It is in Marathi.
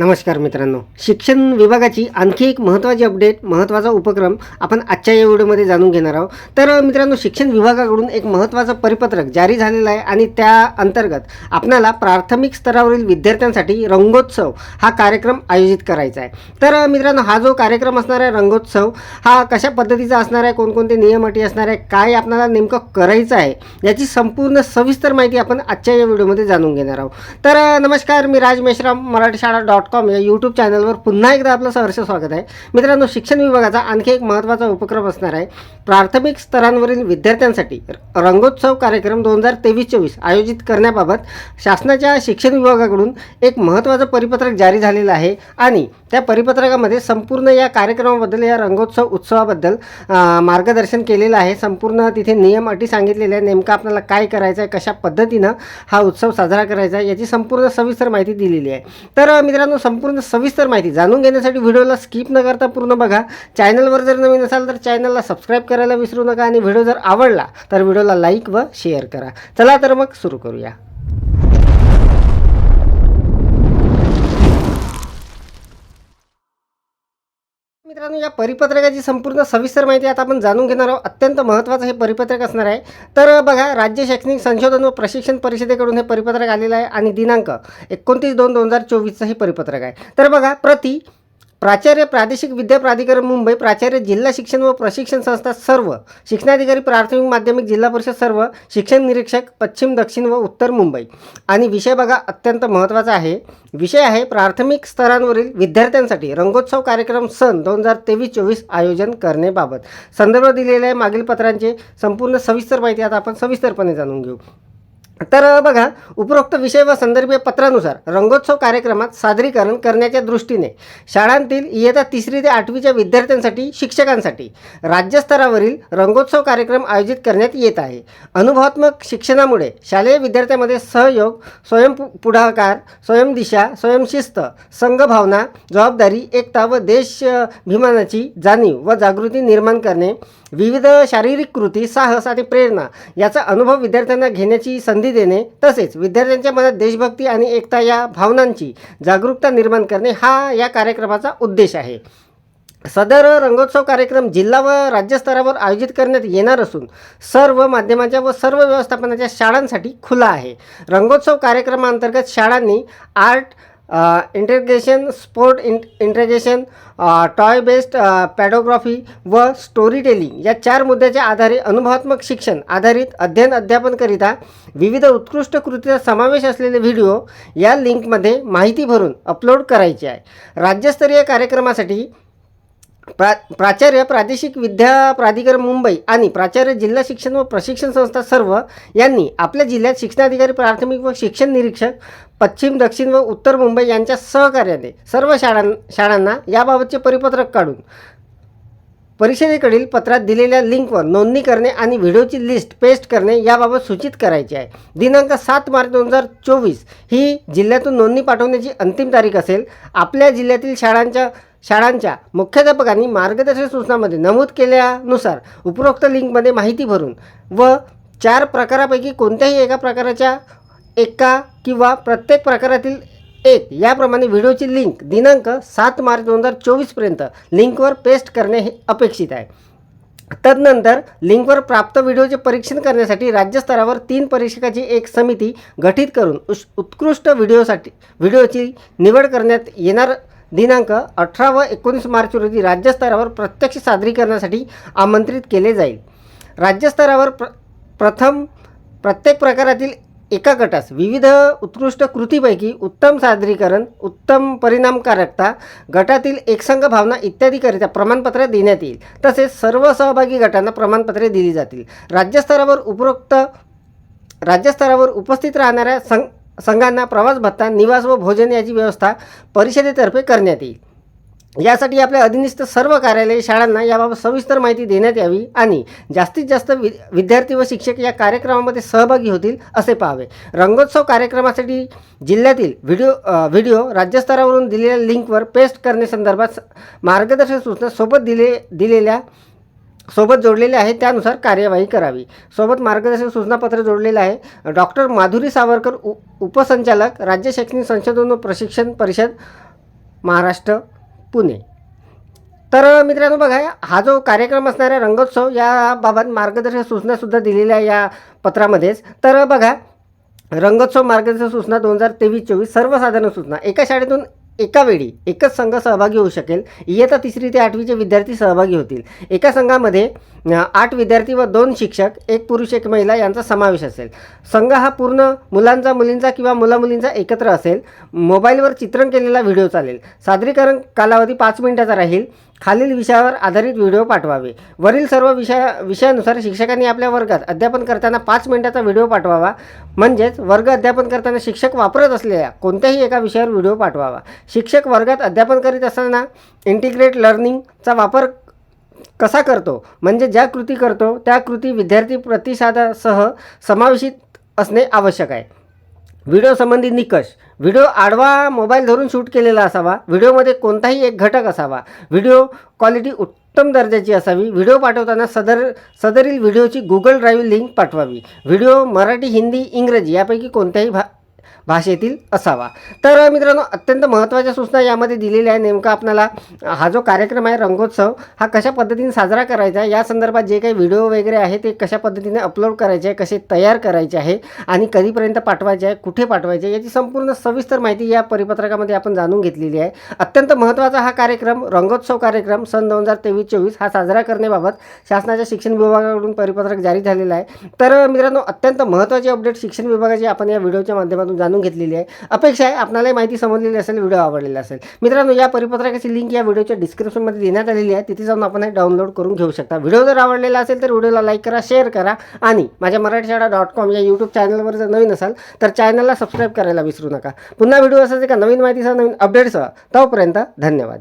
नमस्कार मित्रांनो. शिक्षण विभागाची आणखी एक महत्त्वाची अपडेट महत्त्वाचा उपक्रम आपण आजच्या या व्हिडिओमध्ये जाणून घेणार आहोत. तर मित्रांनो शिक्षण विभागाकडून एक महत्त्वाचं परिपत्रक जारी झालेलं आहे आणि त्या अंतर्गत आपणाला प्राथमिक स्तरावरील विद्यार्थ्यांसाठी रंगोत्सव हा कार्यक्रम आयोजित करायचा आहे. तर मित्रांनो हा जो कार्यक्रम असणार आहे रंगोत्सव हा कशा पद्धतीचा असणार आहे कोणकोणते नियम अटी असणार आहे काय आपणाला नेमकं करायचं आहे याची संपूर्ण सविस्तर माहिती आपण आजच्या या व्हिडिओमध्ये जाणून घेणार आहोत. तर नमस्कार मी राज मेश्राम मराठी शाळा डॉट कॉम या यूट्यूब चॅनलवर पुन्हा एकदा आपलं सहर्ष स्वागत आहे. मित्रांनो शिक्षण विभागाचा आणखी एक महत्त्वाचा उपक्रम असणार आहे. प्राथमिक स्तरांवरील विद्यार्थ्यांसाठी रंगोत्सव कार्यक्रम दोन हजार तेवीस चोवीस आयोजित करण्याबाबत शासनाच्या शिक्षण विभागाकडून एक महत्त्वाचं परिपत्रक जारी झालेलं आहे आणि त्या परिपत्रकामध्ये संपूर्ण या कार्यक्रमाबद्दल या रंगोत्सव उत्सवाबद्दल मार्गदर्शन केलेलं आहे. संपूर्ण तिथे नियम अटी सांगितलेल्या आहे नेमकं आपल्याला काय करायचं आहे कशा पद्धतीनं हा उत्सव साजरा करायचा आहे याची संपूर्ण सविस्तर माहिती दिलेली आहे. तर मित्रांनो संपूर्ण सविस्तर माहिती जाणून घेण्यासाठी व्हिडिओला स्किप न करता पूर्ण बघा. चॅनलवर जर नवीन असाल तर चॅनलला सबस्क्राईब करायला विसरू नका आणि व्हिडिओ जर आवडला तर व्हिडिओला लाईक व शेअर करा. चला तर मग सुरू करूया. मित्रांनो या परिपत्रकाची संपूर्ण सविस्तर माहिती आता आपण जाणून घेणार आहोत. अत्यंत महत्त्वाचं हे परिपत्रक असणार आहे. तर बघा राज्य शैक्षणिक संशोधन व प्रशिक्षण परिषदेकडून हे परिपत्रक आलेलं आहे आणि दिनांक एकोणतीस दोन दोन हजार चोवीसचं हे परिपत्रक आहे. तर बघा प्रति प्राचार्य प्रादेशिक विद्या प्राधिकरण मुंबई प्राचार्य जिल्हा शिक्षण व प्रशिक्षण संस्था सर्व शिक्षणाधिकारी प्राथमिक माध्यमिक जिल्हा परिषद सर्व शिक्षण निरीक्षक पश्चिम दक्षिण व उत्तर मुंबई. आणि विषय बघा अत्यंत महत्त्वाचा आहे. विषय आहे प्राथमिक स्तरांवरील विद्यार्थ्यांसाठी रंगोत्सव कार्यक्रम सन दोन हजार तेवीस चोवीस आयोजन करण्याबाबत. संदर्भ दिलेले आहे मागील पत्रांचे. संपूर्ण सविस्तर माहिती आता आपण सविस्तरपणे जाणून घेऊ. तर बघा उपरोक्त विषय व संदर्भीय पत्रानुसार रंगोत्सव कार्यक्रमात सादरीकरण करण्याच्या दृष्टीने शाळांतील इयत्ता तिसरी ते आठवीच्या विद्यार्थ्यांसाठी शिक्षकांसाठी राज्यस्तरावरील रंगोत्सव कार्यक्रम आयोजित करण्यात येत आहे. अनुभवात्मक शिक्षणामुळे शालेय विद्यार्थ्यांमध्ये सहयोग स्वयं पुढाकार स्वयंदिशा स्वयंशिस्त संघभावना जबाबदारी एकता व देशभिमानाची जाणीव व जागृती निर्माण करणे विविध शारीरिक कृती साहस आणि प्रेरणा याचा अनुभव विद्यार्थ्यांना घेण्याची संधी देणे तसेच विद्यार्थ्यांच्या मनात देशभक्ती आणि एकता या भावनांची जागरूकता निर्माण करणे हा या कार्यक्रमाचा उद्देश आहे. सदर रंगोत्सव कार्यक्रम जिल्हा व राज्यस्तरावर आयोजित करण्यात येणार असून सर्व माध्यमांच्या व सर्व व्यवस्थापनाच्या शाळांसाठी खुला आहे. रंगोत्सव कार्यक्रमाअंतर्गत शाळांनी art integration sport in integration toy based pedagogy व स्टोरी टेलिंग या चार मुद्द्याच्या आधारे अनुभवात्मक शिक्षण आधारित अध्ययन अध्यापनकरिता विविध उत्कृष्ट कृतीचा समावेश असलेले व्हिडिओ या लिंकमध्ये माहिती भरून अपलोड करायची आहे. राज्यस्तरीय कार्यक्रमासाठी प्रा प्राचार्य प्रादेशिक विद्या प्राधिकरण मुंबई आणि प्राचार्य जिल्हा शिक्षण व प्रशिक्षण संस्था सर्व यांनी आपल्या जिल्ह्यात शिक्षणाधिकारी प्राथमिक व शिक्षण निरीक्षक पश्चिम दक्षिण व उत्तर मुंबई यांच्या सहकार्याने सर्व शाळां शाळांना याबाबतचे परिपत्रक काढून परिषदेकडील पत्रात दिलेल्या लिंकवर नोंदणी करणे आणि व्हिडिओची लिस्ट पेस्ट करणे याबाबत सूचित करायची आहे. दिनांक सात मार्च दोन हजार चोवीस ही जिल्ह्यातून नोंदणी पाठवण्याची अंतिम तारीख असेल. आपल्या जिल्ह्यातील शाळांच्या शाळांच्या मुख्याध्यापकांनी मार्गदर्शक सूचनामध्ये नमूद केल्यानुसार उपरोक्त लिंकमध्ये माहिती भरून व चार प्रकारापैकी कोणत्याही एका प्रकाराच्या एका किंवा प्रत्येक प्रकारातील एक याप्रमाणे व्हिडिओची लिंक दिनांक सात मार्च दोन हजार चोवीसपर्यंत लिंकवर पेस्ट करणे हे अपेक्षित आहे. तदनंतर लिंकवर प्राप्त व्हिडिओचे परीक्षण करण्यासाठी राज्यस्तरावर तीन परीक्षकाची एक समिती गठीत करून उश उत्कृष्ट व्हिडिओसाठी व्हिडिओची निवड करण्यात येणार. दिनांक अठरा व एकोणीस मार्च रोजी राज्यस्तरावर प्रत्यक्ष सादरीकरणासाठी आमंत्रित केले जाईल. राज्यस्तरावर प्र प्रथम प्रत्येक प्रकारातील एका गटास विविध उत्कृष्ट कृतीपैकी उत्तम सादरीकरण उत्तम परिणामकारकता गटातील एकसंघ भावना इत्यादीकरिता प्रमाणपत्र देण्यात येईल. तसेच सर्व सहभागी गटांना प्रमाणपत्रे दिली जातील. राज्यस्तरावर उपरोक्त राज्यस्तरावर उपस्थित राहणाऱ्या संघ संघांना प्रवास भत्ता निवास व भोजन याची व्यवस्था परिषदेतर्फे करण्यात येईल. यासाठी आपल्या अधिनिस्त सर्व कार्यालय शाळांना याबाबत सविस्तर माहिती देण्यात यावी आणि जास्तीत जास्त वि विद्यार्थी व शिक्षक या कार्यक्रमामध्ये सहभागी होतील असे पाहावे. रंगोत्सव कार्यक्रमासाठी जिल्ह्यातील व्हिडिओ व्हिडिओ राज्यस्तरावरून दिलेल्या लिंकवर पेस्ट करण्यासंदर्भात स- मार्गदर्शक सूचना सोबत दिले दिलेल्या सोबत जोडलेले आहे त्यानुसार कार्यवाही करावी. सोबत मार्गदर्शक सूचनापत्र जोडलेलं आहे. डॉक्टर माधुरी सावरकर उ उपसंचालक राज्य शैक्षणिक संशोधन व प्रशिक्षण परिषद महाराष्ट्र पुणे. तर मित्रांनो बघा हा जो कार्यक्रम असणार आहे रंगोत्सव याबाबत मार्गदर्शक सूचनासुद्धा दिलेल्या या पत्रामध्येच. तर बघा रंगोत्सव मार्गदर्शक सूचना दोन हजार तेवीस चोवीस सर्वसाधारण सूचना. एका शाळेतून एका वेळी एकच संघ सहभागी होऊ शकेल. इयत्ता तिसरी ते आठवीचे विद्यार्थी सहभागी होतील. एका संघामध्ये आठ विद्यार्थी व दोन शिक्षक एक पुरुष एक महिला यांचा समावेश असेल. संघ हा पूर्ण मुलांचा मुलींचा किंवा मुलामुलींचा एकत्र असेल. मोबाईलवर चित्रण केलेला व्हिडिओ चालेल. सादरीकरण कालावधी पाच मिनिटाचा राहील. खालील विषयावर आधारित व्हिडिओ पाठवावे. वरील सर्व विषया विषयानुसार शिक्षकांनी आपल्या वर्गात अध्यापन करताना पाच मिनिटाचा व्हिडिओ पाठवावा. म्हणजेच वर्ग अध्यापन करताना शिक्षक वापरत असलेल्या कोणत्याही एका विषयावर व्हिडिओ पाठवावा. शिक्षक वर्गात अध्यापन करीत असताना इंटिग्रेट लर्निंगचा वापर कसा करतो? म्हणजे ज्या कृती करतो त्या कृती विद्यार्थी प्रतिसादासह समावेशित असणे आवश्यक आहे. व्हिडिओ संबंधी निकष. व्हिडिओ आडवा मोबाईल धरून शूट केलेला असावा. व्हिडिओमध्ये कोणताही एक घटक असावा. व्हिडिओ क्वालिटी उत्तम दर्जाची असावी. व्हिडिओ पाठवताना सदर सदरील व्हिडिओची गुगल ड्राईव्ह लिंक पाठवावी. व्हिडिओ मराठी हिंदी इंग्रजी यापैकी कोणत्याही भा भाषेतील असावा. तर मित्रांनो अत्यंत महत्त्वाच्या सूचना यामध्ये दिलेल्या आहे नेमका आपल्याला हा जो कार्यक्रम आहे रंगोत्सव हा कशा पद्धतीने साजरा करायचा आहे या संदर्भात जे काही व्हिडिओ वगैरे आहे ते कशा पद्धतीने अपलोड करायचे आहे कसे तयार करायचे आहे आणि कधीपर्यंत पाठवायचे आहे कुठे पाठवायचे आहे याची संपूर्ण सविस्तर माहिती या परिपत्रकामध्ये आपण जाणून घेतलेली आहे. अत्यंत महत्त्वाचा हा कार्यक्रम रंगोत्सव कार्यक्रम सन दोन हजार तेवीस चोवीस हा साजरा करण्याबाबत शासनाच्या शिक्षण विभागाकडून परिपत्रक जारी झालेलं आहे. तर मित्रांनो अत्यंत महत्त्वाचे अपडेट शिक्षण विभागाची आपण या व्हिडिओच्या माध्यमातून जाणून घेतलेली आहे. अपेक्षा आहे आपणालाही माहिती समजलेली असेल व्हिडिओ आवडलेला असेल. मित्रांनो या परिपत्रकाची लिंक या व्हिडिओच्या डिस्क्रिप्शनमध्ये देण्यात आलेली आहे. तिथे जाऊन आपण हे डाउनलोड करून घेऊ शकता. व्हिडिओ जर आवडलेला असेल तर व्हिडिओला लाईक करा शेअर करा. आणि माझ्या मराठी शाळा डॉट कॉम या यूट्यूब चॅनलवर जर नवीन असाल तर चॅनलला सबस्क्राईब करायला विसरू नका. पुन्हा व्हिडिओ असायचे का नवीन माहितीसह नवीन अपडेट्ससह तोपर्यंत धन्यवाद.